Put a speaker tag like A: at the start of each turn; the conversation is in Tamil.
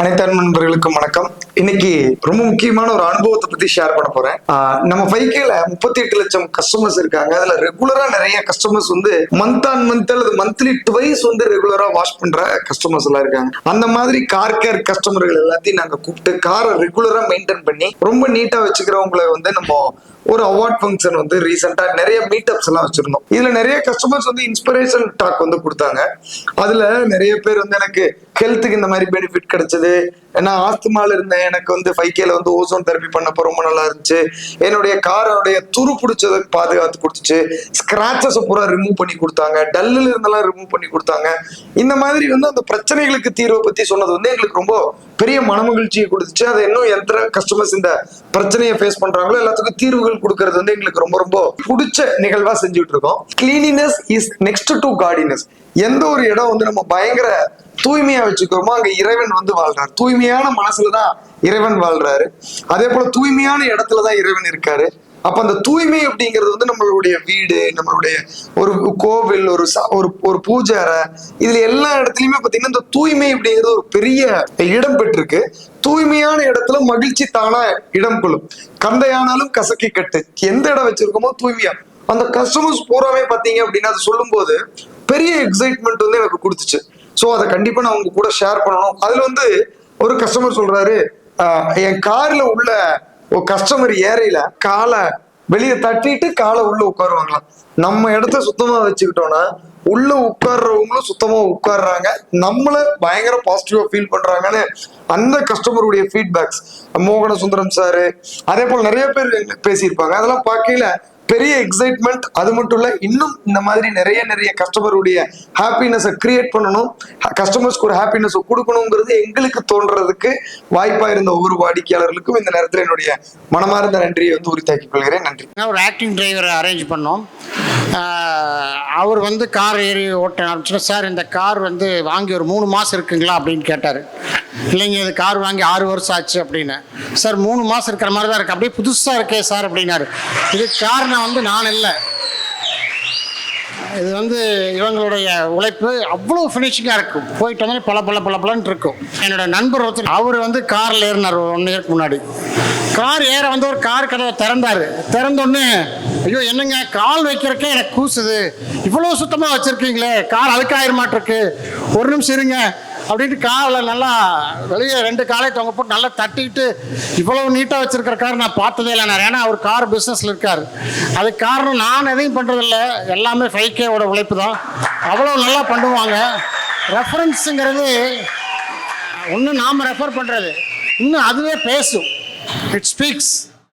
A: அனைத்து நண்பர்களுக்கும் வணக்கம். இன்னைக்கு ரொம்ப முக்கியமான ஒரு அனுபவத்தை பத்தி ஷேர் பண்ண போறேன். நம்ம ஃபைக்கேல முப்பத்தி எட்டு லட்சம் கஸ்டமர்ஸ் இருக்காங்க. அதுல ரெகுலரா நிறைய கஸ்டமர்ஸ் வந்து மந்த் ஆன் மந்த் அல்லது மந்த்லி டுவைஸ் வந்து ரெகுலரா வாஷ் பண்ற கஸ்டமர்ஸ் எல்லாம் இருக்காங்க. அந்த மாதிரி கார் கேர் கஸ்டமர்கள் எல்லாத்தையும் நாங்க கூப்பிட்டு காரை ரெகுலரா மெயின்டைன் பண்ணி ரொம்ப நீட்டா வச்சுக்கிறவங்களை வந்து நம்ம ஒரு அவார்ட் ஃபங்க்ஷன் வந்து ரீசெண்டா நிறைய மீட்டப்ஸ் எல்லாம் வச்சிருந்தோம். இதுல நிறைய கஸ்டமர்ஸ் வந்து இன்ஸ்பிரேஷன் டாக் வந்து கொடுத்தாங்க. அதுல நிறைய பேர் வந்து எனக்கு ஹெல்த்துக்கு இந்த மாதிரி பெனிஃபிட் கிடைச்சது. நான் ஆஸ்துமால இருந்தேன் எனக்கு வந்து ஃபைவ் கேல வந்து ஓசோன் தெரப்பி பண்ணப்போ ரொம்ப நல்லா இருந்துச்சு. என்னுடைய காரோடைய துரு பிடிச்சதை பாதுகாத்து கொடுத்துச்சு. ஸ்கிராச்சஸை பூரா ரிமூவ் பண்ணி கொடுத்தாங்க. டல்லுல இருந்தெல்லாம் ரிமூவ் பண்ணி கொடுத்தாங்க. இந்த மாதிரி வந்து அந்த பிரச்சனைகளுக்கு தீர்வை பத்தி சொன்னது வந்து எங்களுக்கு ரொம்ப பெரிய மனமகிழ்ச்சியை கொடுத்துச்சு. அதை இன்னும் எத்தனை கஸ்டமர்ஸ் இந்த பிரச்சனையை ஃபேஸ் பண்றாங்களோ எல்லாத்துக்கும் தீர்வுகள் கொடுக்கறது வந்து எங்களுக்கு ரொம்ப ரொம்ப பிடிச்ச நிகழ்வா செஞ்சுட்டு இருக்கோம் cleanliness is next to godliness எந்த ஒரு இடம் வந்து நம்ம பயங்கர தூய்மையா வச்சுக்கிறோமோ அங்க இறைவன் வந்து வாழ்றாரு. தூய்மையான மனசுலதான் இறைவன் வாழ்றாரு. அதே போல தூய்மையான இடத்துலதான் இறைவன் இருக்காரு. அப்ப அந்த தூய்மை அப்படிங்கிறது வந்து நம்மளுடைய வீடு நம்மளுடைய ஒரு கோவில் ஒரு ச- ஒரு ஒரு பூஜாரை இதுல எல்லா இடத்துலயுமே பாத்தீங்கன்னா இந்த தூய்மை அப்படிங்கிறது ஒரு பெரிய இடம் பெற்றிருக்கு. தூய்மையான இடத்துல மகிழ்ச்சி தானா இடம் கொள்ளும். கந்தையானாலும் கசக்கி கட்டு. எந்த இடம் வச்சிருக்கோமோ தூய்மையா. அந்த கஸ்டமர்ஸ் பூராவே பாத்தீங்க அப்படின்னா அது சொல்லும்போது பெரிய எக்ஸைட்மெண்ட் வந்து எனக்கு கொடுத்துச்சு. ஸோ அதை கண்டிப்பா நான் உங்க கூட ஷேர் பண்ணணும். அதுல வந்து ஒரு கஸ்டமர் சொல்றாரு "ஆஹ், என் கார்ல உள்ள ஒரு கஸ்டமர் ஏறையில காலை வெளியே தட்டிட்டு காலை உள்ள உட்காருவாங்களாம். நம்ம இடத்த சுத்தமா வச்சுக்கிட்டோம்னா உள்ள உட்கார்றவங்களும் சுத்தமா உட்கார்றாங்க. நம்மள பயங்கர பாசிட்டிவா ஃபீல் பண்றாங்கன்னு அந்த கஸ்டமருடைய ஃபீட்பேக்ஸ் மோகன சுந்தரம் சாரு அதே போல் நிறைய பேர் பேசியிருப்பாங்க. அதெல்லாம் பார்க்கையில பெரிய எக்ஸைட்மெண்ட் அது மட்டும் இல்ல இன்னும் இந்த மாதிரி நிறைய நிறைய கஸ்டமருடைய ஹாப்பினஸை கிரியேட் பண்ணணும். கஸ்டமர்ஸ்க்கு ஒரு ஹாப்பினஸ் கொடுக்கணுங்கிறது எங்களுக்கு தோன்றதுக்கு வாய்ப்பா இருந்த ஒவ்வொரு வாடிக்கையாளர்களுக்கும் இந்த நேரத்தில் என்னுடைய மனமார்ந்த நன்றியை வந்து உரித்தாக்கிக் கொள்கிறேன். நன்றி.
B: நான் ஒரு ஆக்டிங் டிரைவரை அரேஞ்ச் பண்ணோம். அவர் வந்து கார் ஏறி ஓட்ட ஆரம்பிச்சுன்னா சார் இந்த கார் வந்து வாங்கி ஒரு மூணு மாதம் இருக்குங்களா அப்படின்னு கேட்டார். இல்லைங்க இது கார் வாங்கி ஆறு வருஷம் ஆச்சு அப்படின்னு. சார் மூணு மாதம் இருக்கிற மாதிரி தான் இருக்குது அப்படியே புதுசாக இருக்கே சார் அப்படின்னாரு. இது காரணம் வந்து நான் இல்லை. இது வந்து இவங்களுடைய உழைப்பு அவ்வளோ ஃபினிஷிங்காக இருக்கும். போயிட்டு வந்து பல பல பல பலன்ட்டு இருக்கும். என்னோட நண்பர் ஒருத்தர் அவர் வந்து காரில் ஏறினார் ஒன் இயருக்கு முன்னாடி. கார் ஏற வந்து ஒரு கார் கதவை திறந்தார். திறந்தோடனே ஐயோ என்னங்க கால் வைக்கிறக்கே எனக்கு கூசுது. இவ்வளோ சுத்தமாக வச்சுருக்கீங்களே கார் அழுக்காயிரமாட்டிருக்கு ஒரு நிமிஷம் இருங்க. அப்படின்ட்டு காலில் நல்லா வெளியே ரெண்டு காலை தொங்க போட்டு நல்லா தட்டிக்கிட்டு இவ்வளவு நீட்டாக வச்சிருக்கிற கார் நான் பார்த்ததே இல்லை நான். ஏன்னா அவர் கார் பிஸ்னஸில் இருக்கார். அதுக்கு காரணம் நான் எதையும் பண்ணுறதில்ல எல்லாமே ஃபைவ் கேவோட உழைப்பு தான். அவ்வளோ நல்லா பண்ணுவாங்க. ரெஃபரன்ஸுங்கிறது ஒன்று நாம் ரெஃபர் பண்ணுறது இன்னும் அதுவே பேசும். It speaks